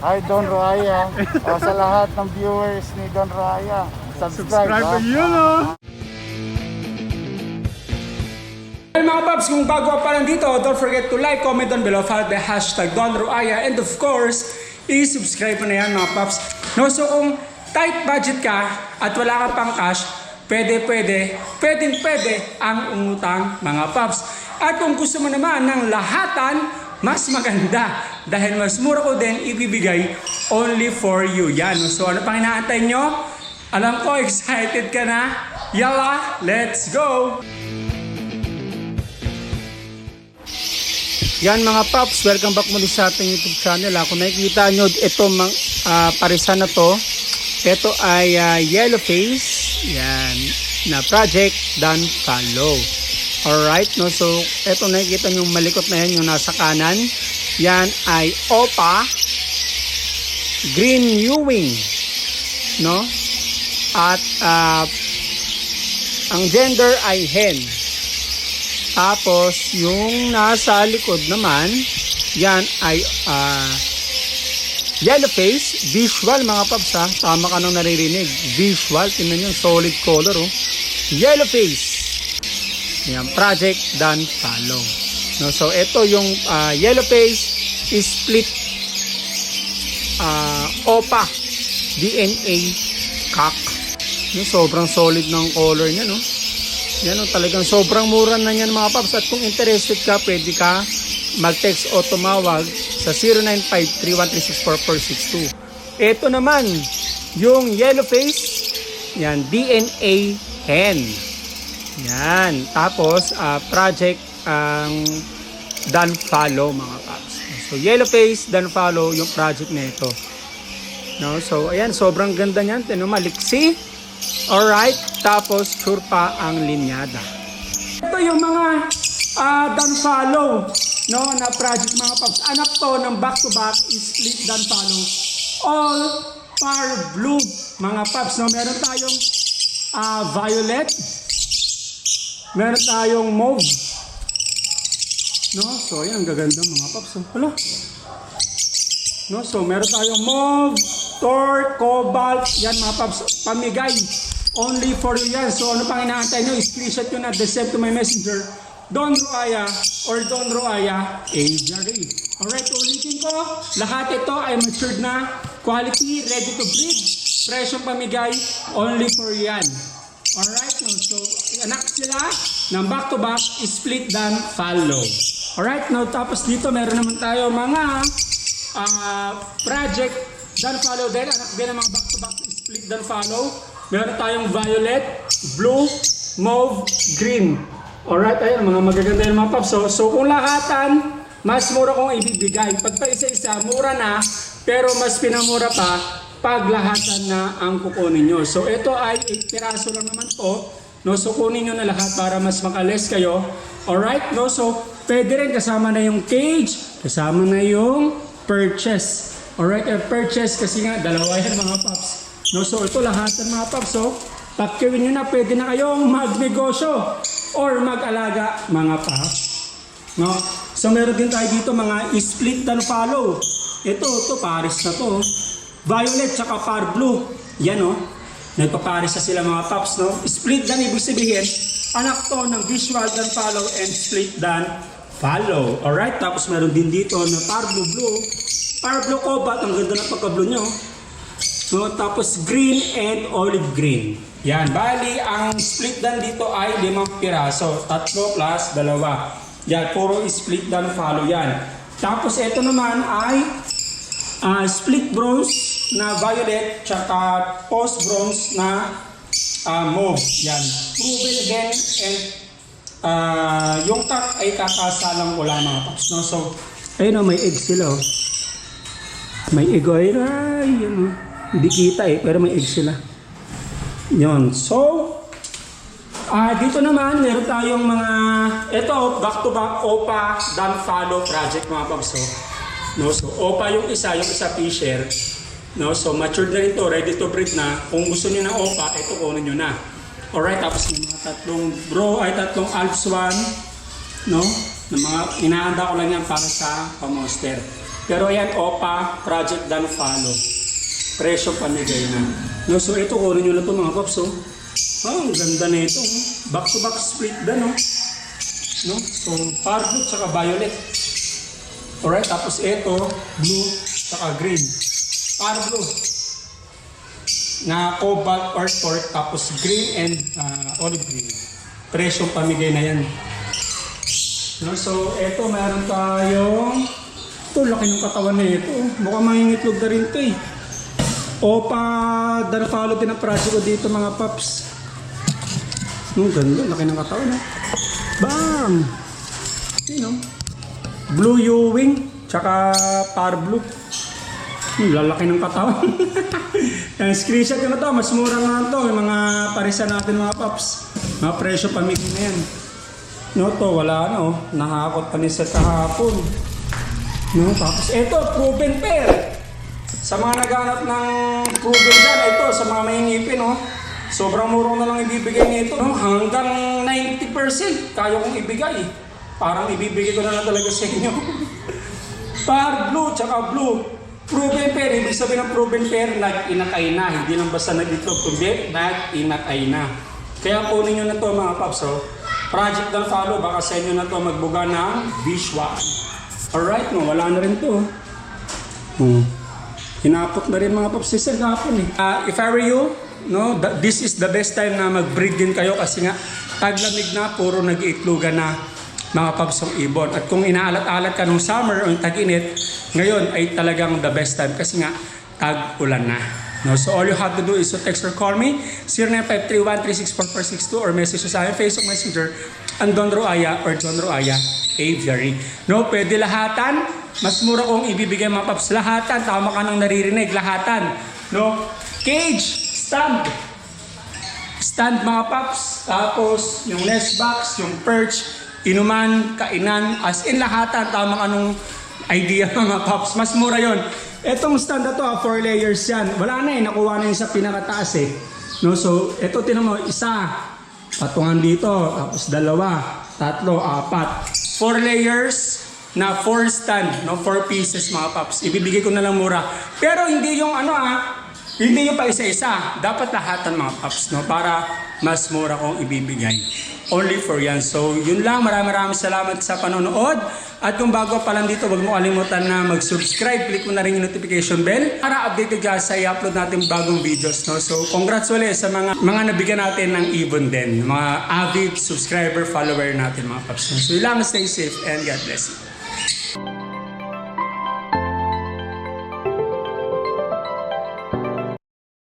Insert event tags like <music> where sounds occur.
Hi Don Roaya. o sa lahat ng viewers ni Don Roaya. Subscribe. Subscribe ha? yun, oh. Well, mga paps, kung bago pa lang dito, don't forget to like, comment down below, follow the hashtag Don Ruaya, and of course, i-subscribe mo na yan mga paps. No, so kung tight budget ka at wala ka pang cash, pwede, pwede, pwedeng pwede ang umutang mga paps. At kung gusto mo naman ng lahatan, mas maganda dahil mas mura ko din ibibigay only for you. Yan. So ano pang inaantay nyo? Alam ko, excited ka na. Yala, let's go! Yan mga paps, welcome back muli sa ating YouTube channel. Ah. Kung nakikita nyo, ito mang, ah, parisan na to. Ito ay ah, yellow face. Yan. Na project done follow. Alright, no? So, ito nakikita nyo malikot na yan, yung nasa kanan. Yan ay OPA Green Ewing. No? At ah, ang gender ay hen. Tapos, yung nasa likod naman, yan ay ah, yellow face, visual mga paps ha. Tama ka nang naririnig. Visual, tingnan nyo, solid color oh. Yellow face. Yan, project done follow. No, so, ito yung ah, yellow face is split ah, OPA DNA cock. No, sobrang solid ng color niya, no? Yan o, talagang sobrang mura na yan mga paps. At kung interested ka, pwede ka mag-text o tumawag sa 0953-1364462. Ito naman, yung yellow face, yan, DNA hen. Yan. Tapos, ah, project ang done follow mga paps. So, yellow face, done follow, yung project na ito. No? So, ayan, sobrang ganda niyan. Tino, maliksi. Alright, tapos sure pa ang linyada. Ito yung mga uh, done follow no, na project mga paps. Anak to ng back-to-back is split done follow. All par blue mga paps. No? Meron tayong ah, violet. Meron tayong mauve. No? So, ayan, gaganda mga paps. Oh. Hala. No, so meron tayong mauve, tor, cobalt, yan mga paps, pamigay. Only for you yan. So ano pang inaantay nyo, screenshot nyo na, send to my messenger, Don Ruaya or Don Ruaya Aviary. Alright, ulitin ko, lahat ito ay matured na, quality, ready to breed, presyong pamigay, only for yan. Alright, no? so anak sila ng back-to-back, split dan follow. Alright, no? tapos dito meron naman tayo mga ah project dan follow din anak din ng mga back to back split dan follow meron tayong violet blue mauve green alright ayun mga magaganda yung mga paps so, so kung lahatan mas mura kong ibibigay pag pa isa-isa mura na pero mas pinamura pa pag lahatan na ang kukunin nyo so ito ay 8 piraso lang naman to no so kunin nyo na lahat para mas makales kayo alright no so pwede rin kasama na yung cage kasama na yung purchase. Alright, eh, purchase kasi nga, dalawa yan mga paps. No, so ito lahat ng mga paps. So, pakiwin nyo na, pwede na kayong magnegosyo or mag-alaga mga paps. No? So meron din tayo dito mga split dan follow. Ito, ito, Paris na to. Violet tsaka par blue. Yan oh. Nagpaparis na sila mga paps, no? Split dan ibig sabihin, anak to ng visual dan follow and split dan follow. Alright, tapos meron din dito na par blue blue. Par blue cobalt, ang ganda ng pagka-blue nyo. No, tapos green and olive green. Yan, bali ang split dan dito ay limang piraso. Tatlo plus dalawa. Yan, puro split dan follow yan. Tapos ito naman ay ah, split bronze na violet tsaka post bronze na ah, mauve. Yan. Proven again and ah, yung tak ay kakasalang wala mga paps. No? So, ayun o, may egg sila oh. May egg oh. Ayun, ay, yun oh. Hindi kita eh, pero may egg sila. Yun. So, ah dito naman, meron tayong mga, ito, back-to-back OPA Dan Follow Project mga paps. oh. No, so, OPA yung isa, yung isa Fisher. No, so, matured na rin to, ready to breed na. Kung gusto niyo ng OPA, ito kunin niyo na. Alright, tapos yung mga tatlong bro, ay tatlong Alps 1, no? Na mga, inaanda ko lang yan para sa pamonster. Pero ayan, OPA, Project Dan Follow. Presyo pamigay na. No, so ito, kunin nyo na ito mga pops. Oh. Oh, ang ganda na ito. oh. Back to back split dan, oh. No? So, purple tsaka violet. Alright, tapos ito, blue tsaka green. Para blue. Na cobalt or sport, tapos green and uh, olive green. Presyong pamigay na yan. No, so, eto, meron tayong... Ito, laki ng katawan na ito. Mukhang mangingitlog na rin ito eh. Opa, dan follow din ang project ko dito mga paps. Ang ganda, laki ng katawan eh. Bam! Yun oh. Blue Ewing, tsaka par blue. Hmm, lalaki ng katawan. <laughs> Yan, screenshot ko na to. Mas mura nga to. Yung mga parisa natin mga paps. Mga presyo pamigay na yan. No, to wala na oh. Nahakot pa ni sa kahapon. No, tapos eto, proven pair. Sa mga naghanap ng proven dyan, ito, sa mga may ngipin, oh. Sobrang murong na lang ibibigay nito. No? Hanggang 90% kaya kong ibigay. Parang ibibigay ko na lang talaga sa inyo. <laughs> Par blue, tsaka blue. Proven pair, ibig sabihin ng proven pair, nag-inakay na. Hindi lang basta nag-itlog, kundi nag-inakay na. Kaya kunin nyo na to mga paps. Oh. Project ng follow, baka sa inyo na to magbuga ng visual. Alright, no, wala na rin to. Hmm. Hinapot na rin mga paps sa hapon eh. Ah, if I were you, no, th- this is the best time na mag-breed din kayo kasi nga taglamig na, puro nag-iitlogan na mga paps ang ibon. At kung inaalat-alat ka nung summer o yung tag-init, ngayon ay talagang the best time kasi nga tag-ulan na. No, so all you have to do is to text or call me 0953136442 or message sa akin Facebook Messenger ang Don Roaya or John Roaya Aviary. No, pwede lahatan. Mas mura kong ibibigay mga paps. Lahatan. Tama ka nang naririnig. Lahatan. No? Cage. Stand. Stand mga paps. Tapos yung nest box, yung perch, inuman, kainan. As in lahatan. Tama ka nung idea <laughs> mga paps. Mas mura yon. Etong stand na to, 4 layers yan. Wala na eh. Nakuha na yung sa pinakataas eh. No, so, ito tinan mo, isa, patungan dito, tapos dalawa, tatlo, apat. Four layers na four stand, no? Four pieces mga paps. Ibibigay ko na lang mura. Pero hindi yung ano ah, hindi yung pa isa-isa. Dapat lahatan mga paps, no? Para mas mura kong ibibigay. Only for yan. So, yun lang. Maraming maraming salamat sa panonood. At kung bago pa lang dito, huwag mo kalimutan na mag-subscribe. Click mo na rin yung notification bell para updated ka sa i-upload natin bagong videos. No? So, congrats ulit sa mga mga nabigyan natin ng ibon din. Mga avid subscriber, follower natin mga paps. So, yun lang. Stay safe and God bless you.